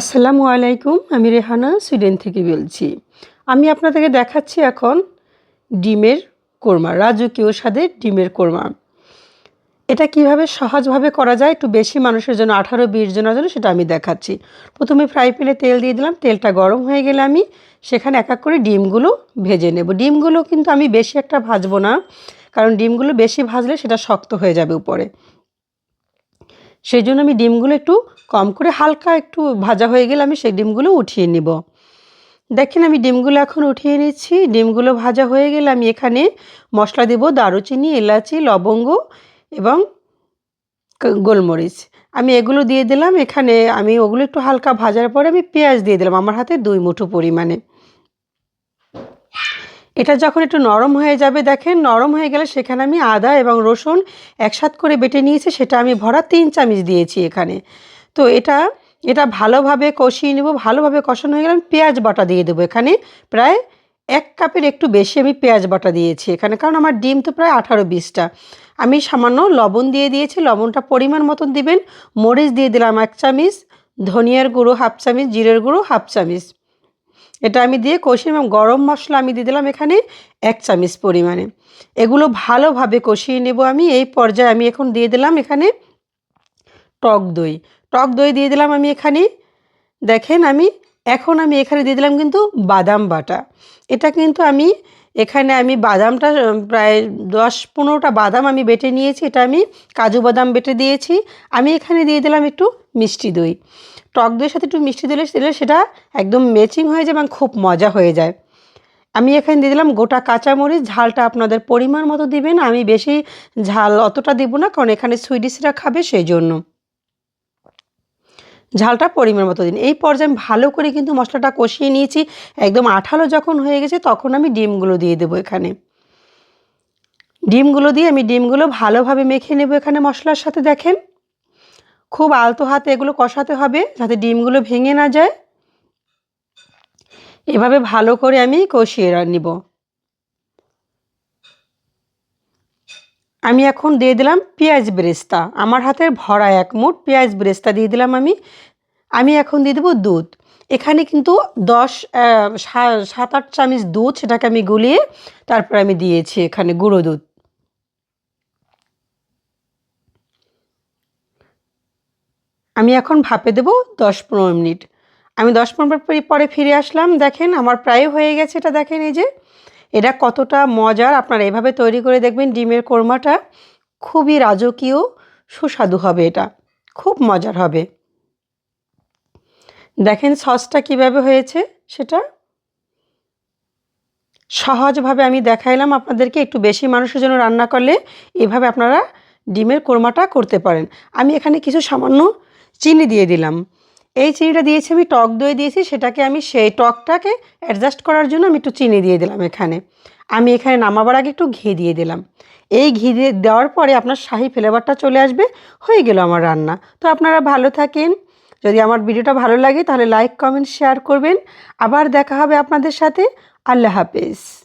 আসসালামু আলাইকুম, আমি রেহানা, সুইডেন থেকে বলছি। আমি আপনাদেরকে দেখাচ্ছি এখন ডিমের কোরমা, রাজকীয় স্বাদের ডিমের কোরমা। এটা কীভাবে সহজভাবে করা যায়, একটু বেশি মানুষের জন্য, আঠারো, বিশ জনের জন্য সেটা আমি দেখাচ্ছি। প্রথমে ফ্রাই প্যানে তেল দিয়ে দিলাম, তেলটা গরম হয়ে গেলে আমি সেখানে এক এক করে ডিমগুলো ভেজে নেব। ডিমগুলো কিন্তু আমি বেশি একটা ভাজবো না, কারণ ডিমগুলো বেশি ভাজলে সেটা শক্ত হয়ে যাবে উপরে। সেই জন্য আমি ডিমগুলো একটু কম করে হালকা একটু ভাজা হয়ে গেলে আমি সেই ডিমগুলো উঠিয়ে নিব। দেখেন আমি ডিমগুলো এখন উঠিয়ে নিচ্ছি। ডিমগুলো ভাজা হয়ে গেলে আমি এখানে মশলা দেব দারুচিনি, এলাচি, লবঙ্গ এবং গোলমরিচ। আমি এগুলো দিয়ে দিলাম। এখানে আমি ওগুলো একটু হালকা ভাজার পরে আমি পেঁয়াজ দিয়ে দিলাম। আমার হাতে দুই মুঠো পরিমাণে। এটা যখন একটু নরম হয়ে যাবে, দেখেন নরম হয়ে গেলে সেখানে আমি আদা এবং রসুন একসাথ করে বেটে নিয়েছি, সেটা আমি ভরা তিন চামচ দিয়েছি এখানে। তো এটা এটা ভালোভাবে কষিয়ে নেব, ভালোভাবে কষানো হয়ে গেলে আমি পেঁয়াজ বাটা দিয়ে দেবো। এখানে প্রায় এক কাপের একটু বেশি আমি পেঁয়াজ বাটা দিয়েছি এখানে, কারণ আমার ডিম তো প্রায় আঠারো বিশটা। আমি সামান্য লবণ দিয়ে দিয়েছি, লবণটা পরিমাণ মতন দিবেন। মরিচ দিয়ে দিলাম এক চামচ, ধনিয়ার গুঁড়ো হাফ চামচ, জিরের গুঁড়ো হাফ চামচ। এটা আমি দিয়ে কষিয়ে এবং গরম মশলা আমি দিয়ে দিলাম এখানে এক চামচ পরিমাণে। এগুলো ভালোভাবে কষিয়ে নেব আমি। এই পর্যায়ে আমি এখন দিয়ে দিলাম এখানে টক দই। টক দই দিয়ে দিলাম আমি এখানে। দেখেন আমি এখন আমি এখানে দিয়ে দিলাম কিন্তু বাদাম বাটা। এটা কিন্তু আমি এখানে আমি বাদামটা প্রায় দশ পনেরোটা বাদাম আমি বেটে নিয়েছি, এটা আমি কাজু বাদাম বেটে দিয়েছি। আমি এখানে দিয়ে দিলাম একটু মিষ্টি দই। টক দইয়ের সাথে একটু মিষ্টি দিলে দিলে সেটা একদম ম্যাচিং হয়ে যায় এবং খুব মজা হয়ে যায়। আমি এখানে দিয়ে দিলাম গোটা কাঁচামরিচ, ঝালটা আপনাদের পরিমাণ মতো দিবেন, আমি বেশি ঝাল অতটা দিব না, কারণ এখানে সুইডিশরা খাবে সেই জন্য ঝালটা পরিমাণ মতো দিন। এই পর্যায়ে আমি ভালো করে কিন্তু মশলাটা কষিয়ে নিয়েছি। একদম আঠালো যখন হয়ে গেছে তখন আমি ডিমগুলো দিয়ে দেবো এখানে। ডিমগুলো দিয়ে আমি ডিমগুলো ভালোভাবে মেখে নেব এখানে মশলার সাথে, দেখেন। খুব আলতো হাতে এগুলো কষাতে হবে যাতে ডিমগুলো ভেঙে না যায়। এভাবে ভালো করে আমি কষিয়ে নিব। আমি এখন দিয়ে দিলাম পেঁয়াজ বেরেস্তা। আমার হাতের ভরা এক মুঠ পেঁয়াজ বেরেস্তা দিয়ে দিলাম আমি। আমি এখন দিয়ে দেবো দুধ। এখানে কিন্তু দশ সাত আট চামচ দুধ সেটাকে আমি গুলিয়ে তারপর আমি দিয়েছি এখানে গুঁড়ো দুধ। আমি এখন ভাপে দেবো দশ পনেরো মিনিট। আমি দশ পনেরো মিনিট পরে ফিরে আসলাম। দেখেন আমার প্রায় হয়ে গেছে এটা। দেখেন এই যে এটা কতটা মজার? আপনারা এভাবে তৈরি করে দেখবেন ডিমের কোরমাটা খুবই রাজকীয়, সুস্বাদু হবে এটা। খুব মজার হবে। দেখেন সসটা কীভাবে হয়েছে সেটা। সহজভাবে আমি দেখাইলাম আপনাদেরকে, একটু বেশি মানুষের জন্য রান্না করলে এভাবে আপনারা ডিমের কোরমাটা করতে পারেন। আমি এখানে কিছু সামান্য চিনি দিয়ে দিলাম। এই চিনিটা দিয়েছি আমি, টক দই দিয়েছি, সেটাকে আমি সেই টকটাকে অ্যাডজাস্ট করার জন্য আমি একটু চিনি দিয়ে দিলাম এখানে। আমি এখানে নামাবার আগে একটু ঘি দিয়ে দিলাম। এই ঘি দিয়ে দেওয়ার পরে আপনার শাহি ফ্লেভারটা চলে আসবে, হয়ে গেল আমার রান্না। তো আপনারা ভালো থাকেন। যদি আমার ভিডিওটা ভালো লাগে তাহলে লাইক কমেন্ট শেয়ার করবেন। আবার দেখা হবে আপনাদের সাথে। আল্লাহ হাফেজ।